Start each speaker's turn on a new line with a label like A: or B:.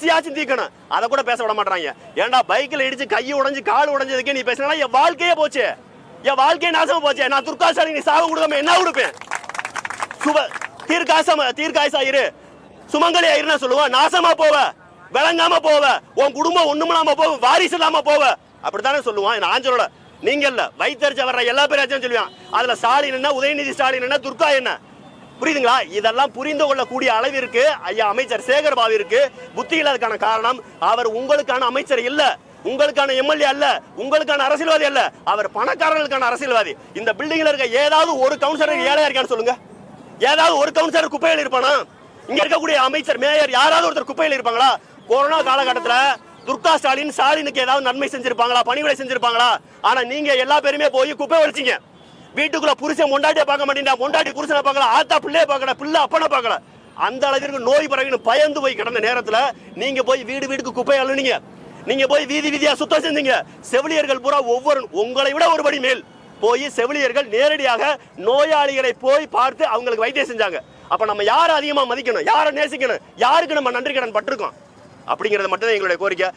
A: ஈஸியாச்சும் தீக்கணும். அதை கூட பேச விட மாட்டாங்க ஏன்டா பைக்கில் இடிச்சு கை உடைஞ்சு கால் உடஞ்சதுக்கே நீ பேசினா என் வாழ்க்கையே போச்சு. என் வாழ்க்கையே நாசமா போச்சு. நான் துர்கா நீ சாவு கொடுக்காம என்ன கொடுப்பேன் சுப தீர்க்காசம் தீர்க்காயசாயிரு சுமங்கலி சுமங்கலியா இருன்னு நாசமா போவ. விளங்காம போவ. உன் குடும்பம் ஒண்ணுமில்லாம போவ. வாரிசு இல்லாம போவ. அப்படித்தானே சொல்லுவான். நான் சொல்லல. நீங்க இல்ல. வைத்தறிச்ச வர்ற எல்லா பேரும் சொல்லுவான். அதுல ஸ்டாலின் என்ன உதயநிதி ஸ்டாலின் என்ன துர்கா என்ன? புரியுதுங்களா? இதெல்லாம் புரிந்து கொள்ளக்கூடிய அளவிற்கு ஐயா அமைச்சர் சேகர் பாவிற்கு புத்தி இல்லாததுக்கான காரணம் அவர் உங்களுக்கான அமைச்சர் இல்ல. உங்களுக்கான எம்எல்ஏ அல்ல. உங்களுக்கான அரசியல்வாதி அல்ல. அவர் பணக்காரர்களுக்கான அரசியல்வாதி. இந்த பில்டிங்ல இருக்க ஏதாவது ஒரு கவுன்சிலர் ஏழையா இருக்கான்னு சொல்லுங்க. ஏதாவது ஒரு கவுன்சிலர் குப்பையில் இருப்பானா? இங்க இருக்கக்கூடிய அமைச்சர் மேயர் யாராவது ஒருத்தர் குப்பையில் இருப்பாங்களா? கொரோனா காலகட்டத்தில் துர்கா ஸ்டாலின் ஸ்டாலினுக்கு ஏதாவது நன்மை செஞ்சிருப்பாங்களா? பணிவிடை செஞ்சிருப்பாங்களா? ஆனா நீங்க எல்லா பேருமே போய் குப்பை வலிச்சீங்க வீட்டுக்குள்ள புருஷன் பொண்டாட்டிய பார்க்க மாட்டேன் முண்டாட்டி புருஷனை பார்க்கல ஆத்தா பிள்ளைய பார்க்கல பிள்ளை அப்பனை பார்க்கல. அந்த அளவிற்கு நோய் பரவின்னு பயந்து போய் கிடந்த நேரத்துல நீங்க போய் வீடு வீட்டுக்கு குப்பை அழுனீங்க நீங்க போய் வீதி வீதியா சுத்தம் செஞ்சீங்க. செவிலியர்கள் பூரா ஒவ்வொரு உங்களை விட ஒருபடி மேல் போய் செவிலியர்கள் நேரடியாக நோயாளிகளை போய் பார்த்து அவங்களுக்கு வைத்தியம் செஞ்சாங்க. அப்ப நம்ம யாரை அதிகமா மதிக்கணும்? யாரை நேசிக்கணும்? யாருக்கு நம்ம நன்றி கடன் பட்டிருக்கோம்? அப்படிங்கறது மட்டும் தான் எங்களுடைய கோரிக்கை.